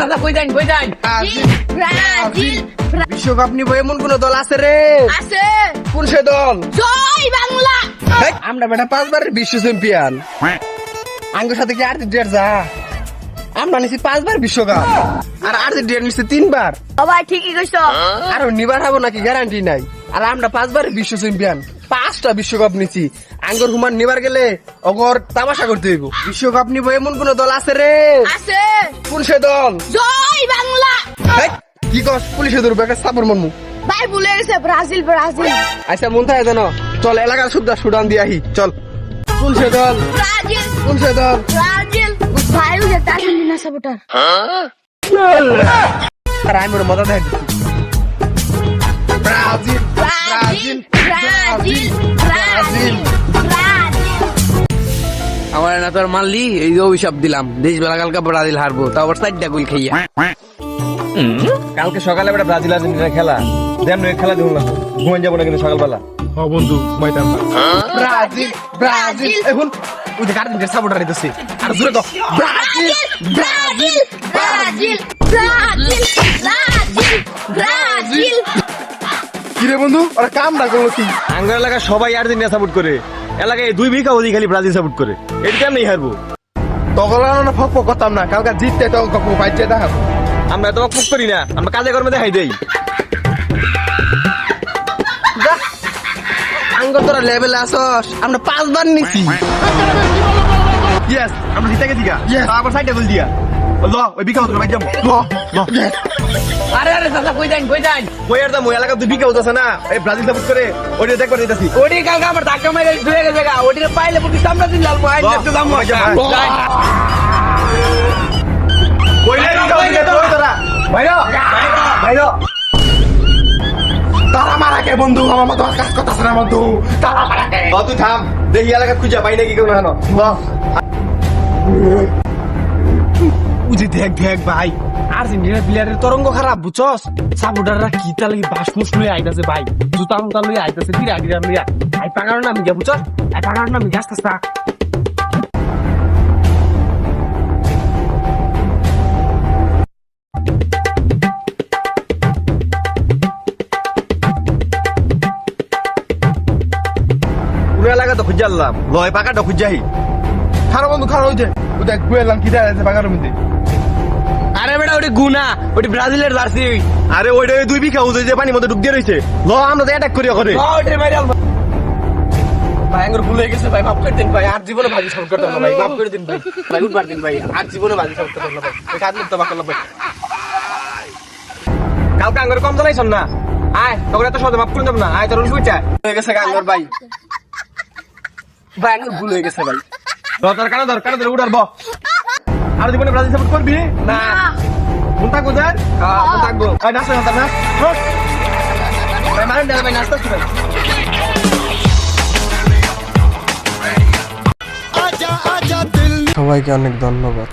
দাদা কই যান কই যান ব্রাজিল বিশ্বকাপ নিব এমন কোন দল আছে রে? আছে। কোন সে দল? জয় বাংলা। আমরা বেটা পাঁচবার বিশ্ব চ্যাম্পিয়ন। আঙ্গুর সাথে কি আর্জেন্টিনার যা? আমরা নিছি পাঁচবার বিশ্বকাপ। আর আর্জেন্টিনা নিচ্ছে তিনবার। সবাই ঠিকই কইছো। আর নিবার হব নাকি গ্যারান্টি নাই। আর আমরা পাঁচবার বিশ্ব চ্যাম্পিয়ন। পাঁচটা বিশ্বকাপ নিছি। আঙ্গুর হুমান নিবার গেলে অগর তামাশা করতে হইব। বিশ্বকাপ নিব এমন কোন দল আছে রে? আছে। কোন সে দল। জয় বাংলা। কি কস? পুলিশে ধরবো একটা সাপর মনমু। ভাই ভুলে গেছে ব্রাজিল ব্রাজিল। আচ্ছা মন থাকে জানো চল এলাকার সুদ্ধা সুডান দিয়ে আহি চল। কোন সে দল। ব্রাজিল। কোন সে দল। ব্রাজিল। ভাই ওই যে আর্জেন্টিনা সাপোর্টার। আর আমি মজা দেখ না তোর মারলি এই যে অভিশাপ দিলাম। দেশ বেলা কালকে ব্রাজিল হারবো তাও আবার চারটা গোল খাইয়া। কালকে সকালে বেটা ব্রাজিল আর্জেন্টিনা খেলা। দেন খেলা দেখুন না। ঘুমাই যাব না কিন্তু সকালবেলা। হ বন্ধু ঘুমাইতাম। না ব্রাজিল। ব্রাজিল এখন ওই যে গার্জেন্টের সাপোর্টার দিতেছে। আর জোরে তো Brazil Brazil Brazil Brazil Brazil Brazil. কি রে বন্ধু? ওরা কাম না করল কি? আঙ্গার এলাকা সবাই আর্জেন্টিনা সাপোর্ট করে। এলাকায় দুই বিঘা ওদিকে খালি ব্রাজিল সাপোর্ট করে। এটা কেমনি হারবো? তখন না ফক ফক করতাম না কালকে জিততে তো বাইচে দেখাবো আমরা তো ফুক করি না আমরা কাজে কর্মে দেখাই দেই। আঙ্গ তোরা লেভেলে আসস আমরা পাঁচবার নিছি। ইয়েস আমরা জিতে গেছি গা. আবার সাইডে গোল দিয়া। ল ওই বিঘা ওদের বাইক যাব। ল ল। আরে আরে দাদা কই যান কই যান ওই আর দাম ওই এলাকা দুই বিঘা আছে না। এই ব্রাজিল সাপোর্ট করে ওইটা দেখবার দিতেছি। ওটি কালকে আমার ধাক্কা মেরে ধুয়ে গেছে গা। ওটি পাইলে পুটি সামনে দিন লাল পাই বাহ, দেখতে দাম বাহ। ওইটা বিঘা ওদিকে তোর মারা কে বন্ধু। আমার মতো কাজ করতেছে না বন্ধু। তারা মারা কে তুই থাম। দেখি এলাকা খুঁজা পাই নাকি কেউ না হেন উজি দেখ দেখ ভাই। আর্জেন্টিনা প্লেয়ারের তরঙ্গ খারাপ বুঝছস? সাপোর্টাররা কি তালে বাস মুস লই আইতাছে ভাই? জুতা মুতা লই আইতাছে ধীরে ধীরে লইয়া আই পাগার না মিগা বুঝছস? আই পাগার না। মিগা আস্তে এলাকা তো খুঁজে আনলাম। লয় পাকাটা খুঁজাই খারাপ বন্ধু খারাপ হয়েছে ও দেখ গুয়েলাম কি দেখা যাচ্ছে বাগানের মধ্যে। আরে বেটা ওটি গুনা ওটি ব্রাজিলের জার্সি। আরে ওইটা ওই দুই বিঘা ওদের যে পানির মধ্যে ডুব দিয়ে রয়েছে ল আমরা তো অ্যাটাক করি করে ভাই আঙ্গুর ভুলে গেছে ভাই মাফ করে দিন ভাই আর জীবনে ভাজি সাপোর্ট করতে না ভাই মাফ করে দিন ভাই ভাই উঠবার দিন ভাই আর জীবনে ভাজি সাপোর্ট করতে না ভাই। ভাই কাজ করতে বাকল ভাই। কালকে আঙ্গুর কম জানাইছ না? আয় তোকে এত সহজে মাফ করে দেব না। আয় তোর উঠছে হয়ে গেছে আঙ্গুর ভাই। ভাই আঙ্গুর ভুল হয়ে গেছে ভাই। কানে ধর কানে উঠার ব। আর জীবনে ব্রাজিল সাপোর্ট করবি? না। কোন থাকব স্যার হ্যাঁ, থাকব? না না ভাই মারেন না ভাই শুনেন সবাইকে অনেক ধন্যবাদ।